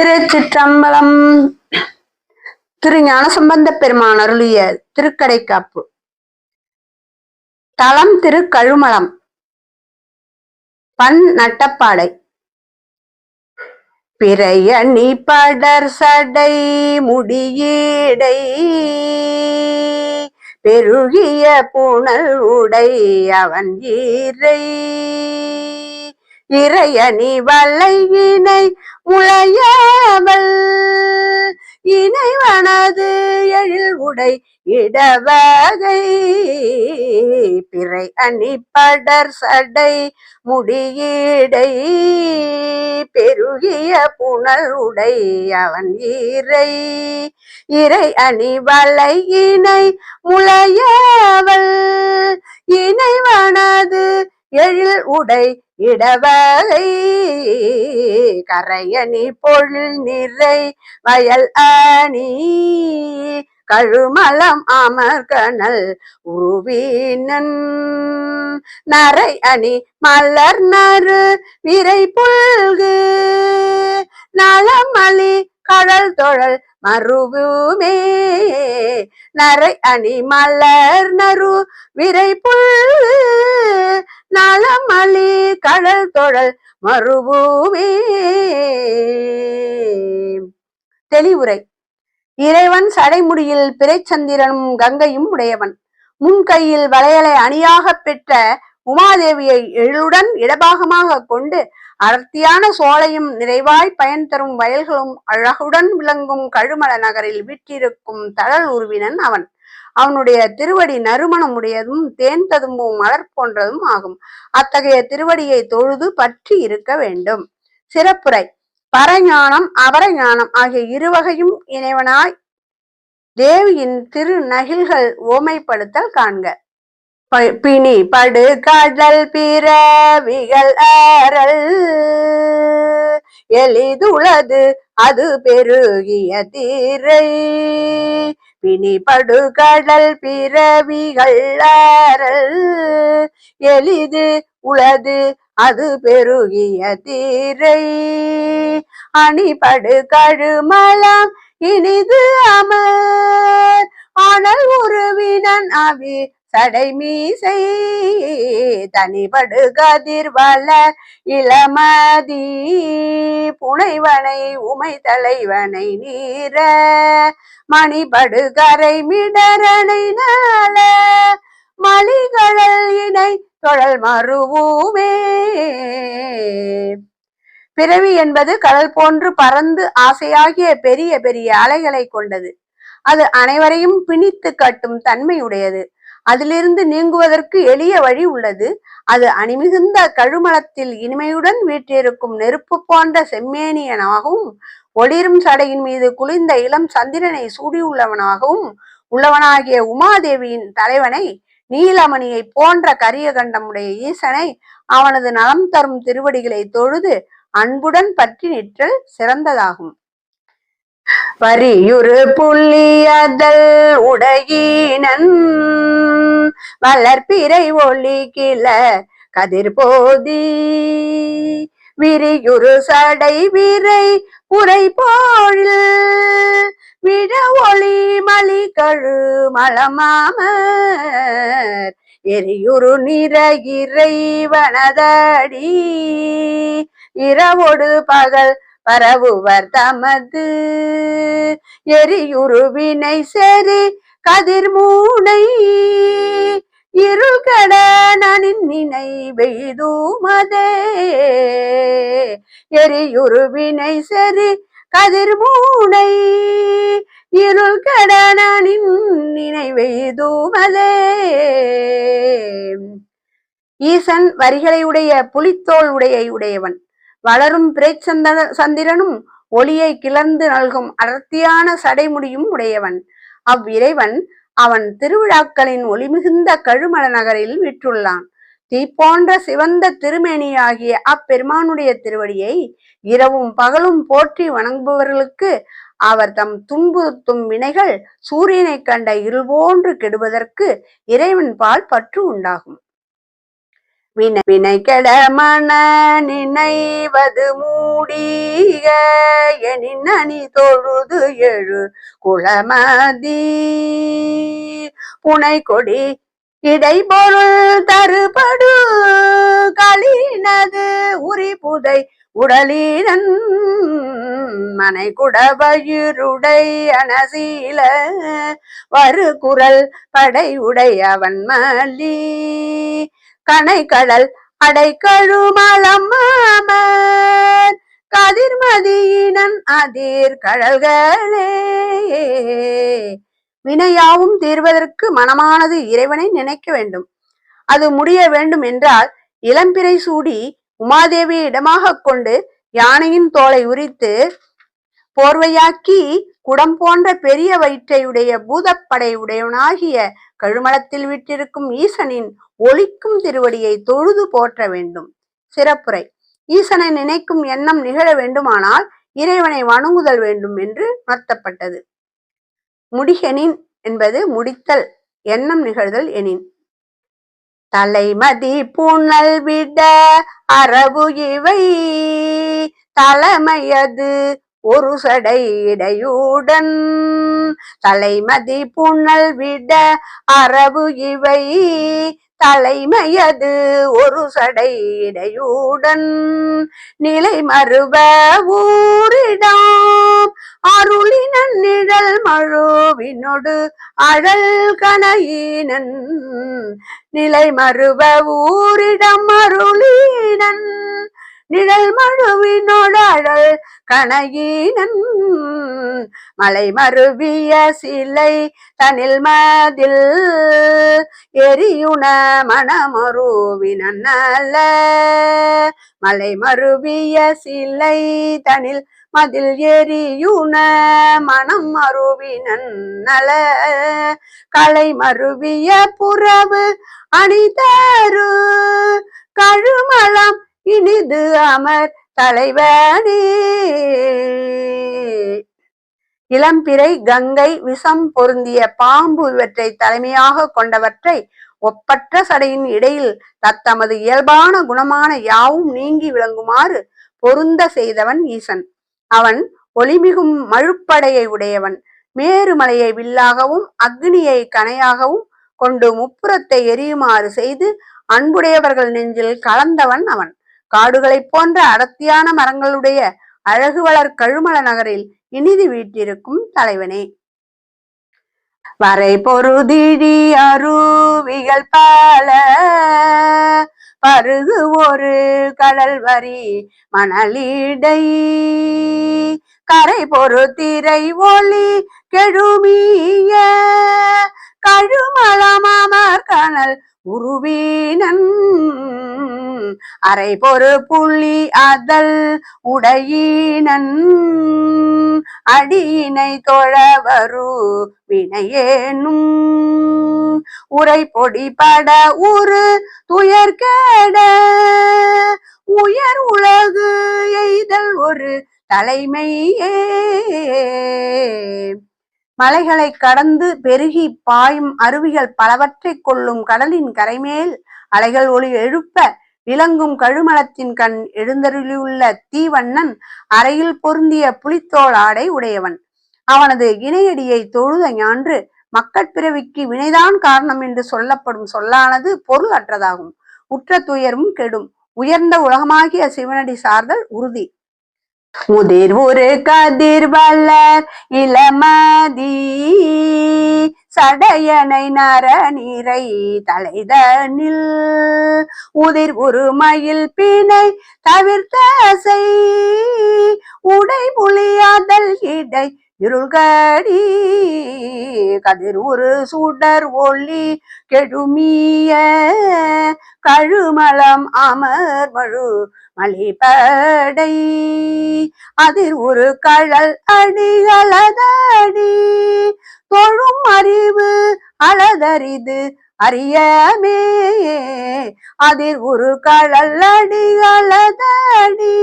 திருச்சிற்றம்பலம். திரு ஞானசம்பந்த பெருமான் அருளிய திருக்கடைக்காப்பு. தலம் திரு கழுமலம் பண் நட்டப்பாடை. பிறையணி படர் சடை முடியீடை. பெருகிய புனல் உடை அவன் ஈரை. இறையணி வலையினை முளைய உடை இடவகை. பிறை அணிப்படர் சடை முடியீடை. பெருகிய புனல் உடை அவன் இறை இறை அணிவலை இணை முளையவள் இணைவனது எழில் உடை இடவகை. கரையணி பொழில் நிறை வயல் அணி. கழுமலம் அமர்கனல் உருவீனன். நரை அணி மலர் நறு விரை புல்கு. நலமளி கடல் தொழல் மருவுமே. நரை அணி மலர் நறு விரை புல் நலமளி கடல் தொழல் மறுபூமே தெளிவுரை. இறைவன் சடைமுடியில் பிறைச்சந்திரனும் கங்கையும் உடையவன். முன் கையில் வளையலை அணியாகப் பெற்ற உமாதேவியை எழுடன் இடபாகமாக கொண்டு அடர்த்தியான சோலையும் நிறைவாய் பயன் தரும் வயல்களும் அழகுடன் விளங்கும் கழுமல நகரில் வீற்றிருக்கும் தழல் உருவினன் அவன். அவனுடைய திருவடி நறுமணம் உடையதும் தேன் ததும்பும் மலர் போன்றதும் ஆகும். அத்தகைய திருவடியை தொழுது பற்றி இருக்க வேண்டும். சிறப்புரை. பரஞானம் அபரஞானம் ஆகிய இருவகையும் இணைவனாய் தேவியின் திரு நகில்கள் ஓமைப்படுத்தல் காண்க. ப- பிணி படு கடல் பிறவிகள் அறல் எளிதுளது அது பெருகிய தீரை. பிணிபடு கடல் பிறவிகள் எளிது உளது அது பெருகிய தீரை. அணிபடு கழுமலம் இனிது அமர். ஆனால் உருவினன் அவி சடை மீசை தனிபடு கதிர் இளமதி புனைவனை உமை தலைவனை நீர மணிபடு கரை மிடரனை நாள மலிகழல் இணை தொழல் மறுவுமே. பிறவி என்பது கடல் போன்று பறந்து ஆசையாகிய பெரிய பெரிய அலைகளை கொண்டது. அது அனைவரையும் பிணித்து கட்டும் தன்மையுடையது. அதிலிருந்து நீங்குவதற்கு எளிய வழி உள்ளது. அது அணிமிகுந்த கழுமலத்தில் இனிமையுடன் வீற்றிருக்கும் நெருப்பு போன்ற செம்மேனியனாகவும் ஒளிரும் சடையின் மீது குளிர்ந்த இளம் சந்திரனை சூடியுள்ளவனாகவும் உள்ளவனாகிய உமாதேவியின் தலைவனை நீலமணியை போன்ற கரிய கண்டமுடைய ஈசனை அவனது நலம் தரும் திருவடிகளை தொழுது அன்புடன் பற்றி நிற்றல் சிறந்ததாகும். வரியுறு புள்ளியதல் உடையினன் வளர்ப்பிறை ஒளி கிள கதிர் போதி. விரியுறு சடை விரை உரை போழில் விட ஒளி மலி கழு மலமாமர். எரியுரு நிற இறைவனதடி இரவோடு பகல் பரவுவர் தமது. எரியுருவினை செறி கதிர் மூனை. இருள் நனின் நினை வெய்துமதே எரியுருவினை செறி கதிர் மூனை. இருள் கட நனின் நினை ஈசன் வரிகளை உடைய புலித்தோல் உடையை உடையவன். வளரும் பிரேச்சந்தன சந்திரனும் ஒளியை கிளர்ந்து நல்கும் அடர்த்தியான சடைமுடியும் உடையவன். அவ்விறைவன் அவன் திருவிழாக்களின் ஒளிமிகுந்த கழுமல நகரில் விற்றுள்ளான். தீப்போன்ற சிவந்த திருமேனியாகிய அப்பெருமானுடைய திருவடியை இரவும் பகலும் போற்றி வணங்குபவர்களுக்கு அவர் தம் துன்புறுத்தும் வினைகள் சூரியனை கண்ட இருள் போன்று கெடுவதற்கு இறைவன் பால் பற்று உண்டாகும். வினை வினை மன நினைவது மூடிய எனினி தொழுது எழு குளமதி. புனை கொடி இடைபொருள் தருபடு களினது உரி புதை உடலினன் மனை குடவயிருடை அனசீல வரு குரல் படை உடை அவன் மல்லி. கனை கடல் அடை கழுமலம் கதிர்மதியினன் அதிர் கடல்களே வினையாவும் தீர்வதற்கு மனமானது இறைவனை நினைக்க வேண்டும். அது முடிய வேண்டும் என்றால் இளம்பிறை சூடி உமாதேவியை இடமாக கொண்டு யானையின் தோலை உரித்து போர்வையாக்கி குடம் போன்ற பெரிய வயிற்றையுடைய பூதப்படை உடையவனாகிய கழுமலத்தில் விட்டிருக்கும் ஈசனின் ஒழிக்கும் திருவடியை தொழுது போற்ற வேண்டும். சிறப்புரை. ஈசனை நினைக்கும் எண்ணம் நிகழ வேண்டுமானால் இறைவனை வணங்குதல் வேண்டும் என்று உணர்த்தப்பட்டது. முடிகெனின் என்பது முடித்தல் எண்ணம் நிகழ்தல் எனின். தலைமதி புனல் விட அரபு இவை தலைமையது ஒரு சடை இடையுடன். தலைமதி புனல் விட அரபு இவை தலைமையது ஒரு சடை இடையுடன் நிலை மறுவ ஊரிடாம். அருளினன் நிழல் மழுவினொடு அழல் கனையினன் நிலை மறுவ ஊரிடம் அருளினன் நிழல் மழுவினோடு அழல் மலை மருவிய சிலை தனில் மதில் எரியுண மணமருவினன் நல்ல மலை மருவிய சிலை தனில் மதில் எரியுண மனம் மருவினன் நல கலை மருவிய புறவு அணிதரு கழுமலம் இனிது அமர் தலைவனே. இளம்பிறை கங்கை விஷம் பொருந்திய பாம்பு இவற்றை தலைமையாக கொண்டவற்றை ஒப்பற்ற சடையின் இடையில் தத்தமது இயல்பான குணமான யாவும் நீங்கி விளங்குமாறு பொருந்த செய்தவன் ஈசன். அவன் ஒளிமிகும் மழுப்படையை உடையவன். மேருமலையை வில்லாகவும் அக்னியை கனையாகவும் கொண்டு முப்புறத்தை எரியுமாறு செய்து அன்புடையவர்கள் நெஞ்சில் கலந்தவன் அவன். காடுகளைப் போன்ற அடர்த்தியான மரங்களுடைய அழகு வளர் கழுமல நகரில் இனிது வீட்டிருக்கும் தலைவனே. வரை பொருதிடி அருவிகள் பல பருகு ஒரு கடல் வரி மணலிடை. கரை பொறுத்திரை ஒளி கெழுமிய கழுமலமாமர் கனல் உருவீனன். அரை பொறு புள்ளி அதல் உடையீனன். அடியினை தொழவரு வினையேனும். உரை பொடி பட உரு துயர்கேட உயர் உலகு எய்தல் ஒரு தலைமையே. மலைகளை கடந்து பெருகி பாயும் அருவிகள் பலவற்றை கொள்ளும் கடலின் கரைமேல் அலைகள் ஒளி எழுப்ப விளங்கும் கழுமலத்தின் கண் எழுந்தருளியுள்ள தீவண்ணன் அறையில் பொருந்திய புலித்தோல் ஆடை உடையவன். அவனது இணையடியை தொழுத ஞான்று மக்கட்பிறவிக்கு வினைதான் காரணம் என்று சொல்லப்படும் சொல்லானது பொருள் அற்றதாகும் உற்ற துயரும் கெடும். உயர்ந்த உலகமாகிய சிவனடி சார்தல் உறுதி. உதிர் ஒரு கதிர் வல்லர் இளமதி சடையனை நர நீரை தலைதனில் உதிர் ஒரு மயில் பிணை தவிர்த்த உடை புலியாதல் இடை இருள்கடி. கதிர் ஒரு சுடர் ஒளி கெடுமிய கழுமலம் அமர் மழு மலிபடை. அதில் ஒரு கழல் அடிகளதடி தொழும் அறிவு அளதரிது அறியமே. அதில் ஒரு கழல் அடிகளதடி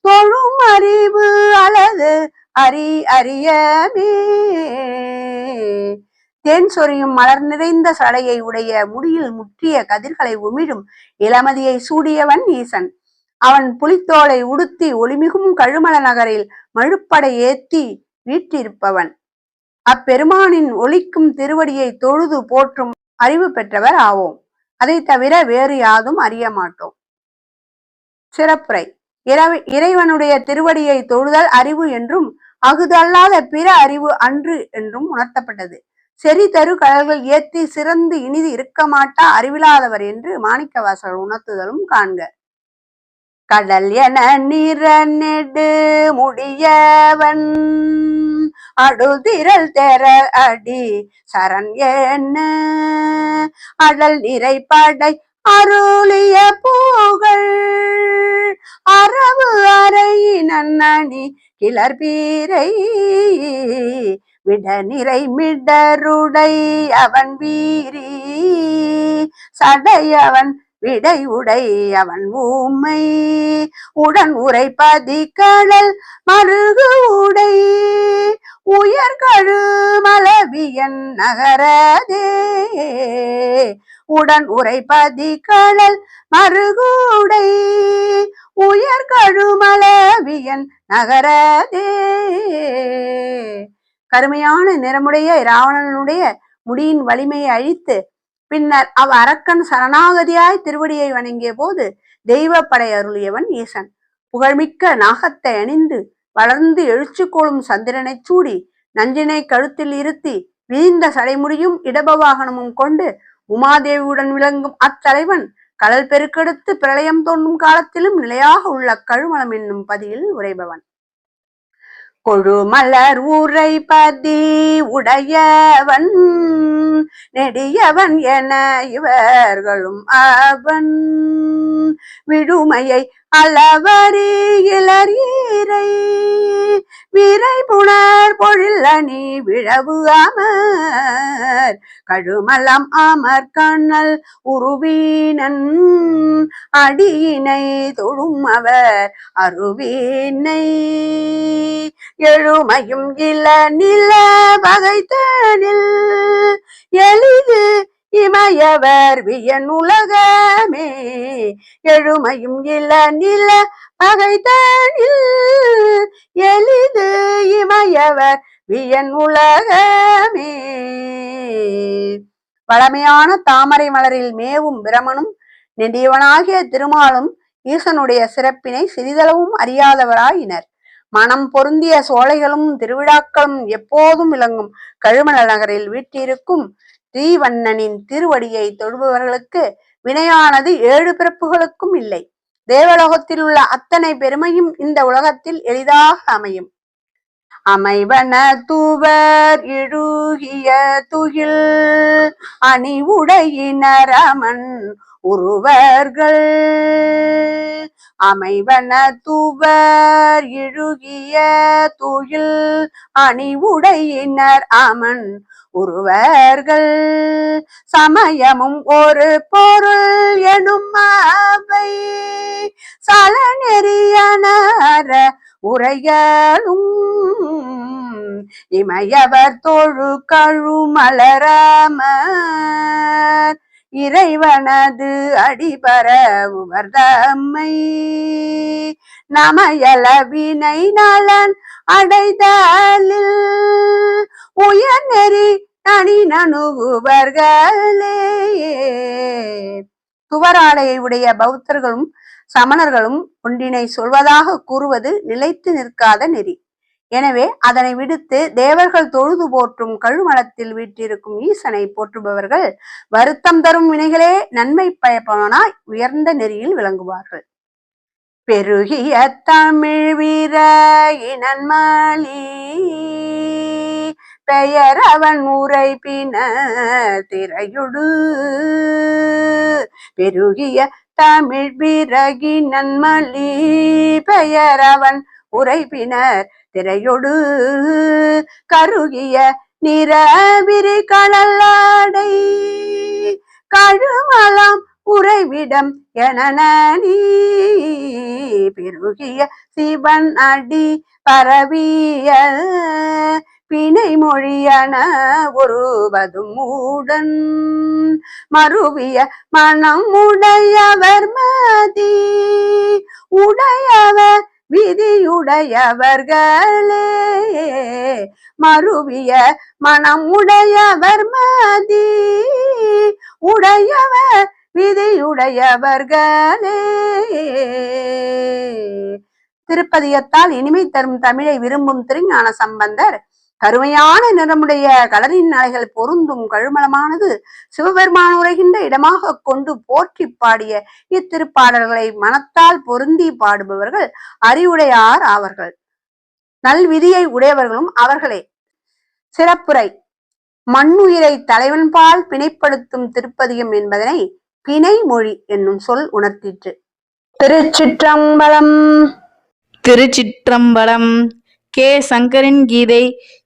தொழும் அறிவு அளது அறி அறியமே. தேன் சொரியும் மலர் நிறைந்த சடையை உடைய முடியில் முற்றிய கதிர்களை உமிழும் இளமதியை சூடியவன் ஈசன். அவன் புலித்தோலை உடுத்தி ஒளிமிகும் கழுமல நகரில் மழுப்படை ஏத்தி வீற்றிருப்பவன். அப்பெருமானின் ஒளிக்கும் திருவடியை தொழுது போற்றும் அறிவு பெற்றவர் ஆவோம். அதை தவிர வேறு யாதும் அறிய மாட்டோம். சிறப்புரை. இறை இறைவனுடைய திருவடியை தொழுதல் அறிவு என்றும் அகுதல்லாத பிற அறிவு அன்று என்றும் உணர்த்தப்பட்டது. செறி தரு கடல்கள் ஏத்தி சிறந்து இனிது இருக்க மாட்டா அறிவிலாதவர் என்று மாணிக்கவாசல் உணர்த்துதலும் காண்க. கடல் என நிற நெடு முடியவன். அடுதிரல் தெர அடி சரண் என்ன? அடல் நிறை அருளிய பூகள். அரவு அறையினி கிளர் கிளர்பீரை விட நிறை மிடருடை அவன் வீரி. சடையவன் விடை உடை அவன் ஊமை. உடன் உரை பதிக்கடல் மருகு உடை. உயர் கழுமலவியன் நகரதே. உடன் உரைப்பதி கடல் மருகுடை உயர் கழுமலவியன் நகரதே. கருமையான நிறமுடைய இராவணனுடைய முடியின் வலிமையை அழித்து பின்னர் அவ் அரக்கன் சரணாகதியாய் திருவடியை வணங்கிய போது தெய்வ படை அருளியவன் ஈசன். புகழ்மிக்க நாகத்தை அணிந்து வளர்ந்து எழுச்சிக்கோளும் சந்திரனைச் சூடி நஞ்சினை கழுத்தில் இருத்தி விரிந்த சடைமுடியும் இடபவாகனமும் கொண்டு உமாதேவியுடன் விளங்கும் அத்தலைவன் கடல் பெருக்கெடுத்து பிரளயம் தோன்றும் காலத்திலும் நிலையாக உள்ள கழுமலம் என்னும் பதியில் உரைபவன். கொழுமலர் ஊரை பதி உடையவன் நெடியவன் என இவர்களும் அவன் விடுமையை அளவரி இளரீரை விரை புணர் பொழில் அணி விழவு அமர். கழுமலம் அமர் கண்ணல் உருவீனன். அடியினை தொழும் அவர் அருவீனை. எழுமையும் இள நில பகைத்தனில் எளிது இமயவர் வியன் உலகமே எழுமையும் இள நில பகைத்தனில் எளிது இமயவர் வியன் உலகமே. வளமையான தாமரை மலரில் மேவும் பிரமனும் நெடியவனாகிய திருமாலும் ஈசனுடைய சிறப்பினை சிறிதளவும் அறியாதவராயினர். மனம் பொருந்திய சோலைகளும் திருவிழாக்களும் எப்போதும் விளங்கும். கழுமண நகரில் வீட்டிருக்கும் தீவண்ணனின் திருவடியை தொழுபவர்களுக்கு வினையானது ஏழு பிறப்புகளுக்கும் இல்லை. தேவலோகத்தில் உள்ள அத்தனை பெருமையும் இந்த உலகத்தில் எளிதாக அமையும். அமைவன தூவர் இழுகிய துகில் அணி உடையினரமன் உருவர்கள். அமைவன தூவர் இழுகிய துயில் அணி உடையினர் அமன் உருவர்கள் சமயமும் ஒரு பொருள் எனும் அவை சல நெறியனர இமையவர் தொழு கழுமலராமர் இறைவனது அடிபரவுவர் தம்மை நமயலவினை நலன் அடைதலில் உயர் நெறி தனி நணுகுவர்களே துவராடையை உடைய பௌத்தர்களும் சமணர்களும் ஒன்றினை சொல்வதாக கூறுவது நிலைத்து நிற்காத நெறி. எனவே அதனை விடுத்து தேவர்கள் தொழுது போற்றும் கழுமலத்தில் வீற்றிருக்கும் ஈசனை போற்றுபவர்கள் வருத்தம் தரும் வினைகளே நன்மை பயப்பவனாய் உயர்ந்த நெறியில் விளங்குவார்கள். பெருகிய தமிழ் வீர இனன்மாளி பெயர் அவன் உரை பின திரையுடு. பெருகிய தமிழ் பிறகி நன்மலி பெயர் அவன் உரைப்பினர் திரையொடு கருகிய நிறவிரி கடலாடை கழுமலாம் உறைவிடம் என நீ. பெருகிய சிவன் அடி பரவிய பிணை மொழியன ஒருவதும் மூடன். மறுவிய மனம் உடையவர் மதி. உடையவர் விதியுடையவர்களே மறுவிய மனம் உடையவர் மதி உடையவர் விதியுடையவர்களே. திருப்பதியத்தால் இனிமை தரும் தமிழை விரும்பும் திருஞான சம்பந்தர் கருமையான நிறமுடைய கலரின் அலைகள் பொருந்தும் கழுமலமானது சிவபெருமான் உரைகின்ற இடமாக கொண்டு போற்றி பாடிய இத்திருப்பாடல்களை மனத்தால் பொருந்தி பாடுபவர்கள் அறிவுடையார் ஆவர்கள். நல்விதியை உடையவர்களும் அவர்களே. சிறப்புரை. மண்ணுயிரை தலைவன்பால் பிணைப்படுத்தும் திருப்பதியம் என்பதனை பிணை மொழி என்னும் சொல் உணர்த்திற்று. திருச்சிற்றம்பலம். திருச்சிற்றம்பலம். கே சங்கரின் கீதை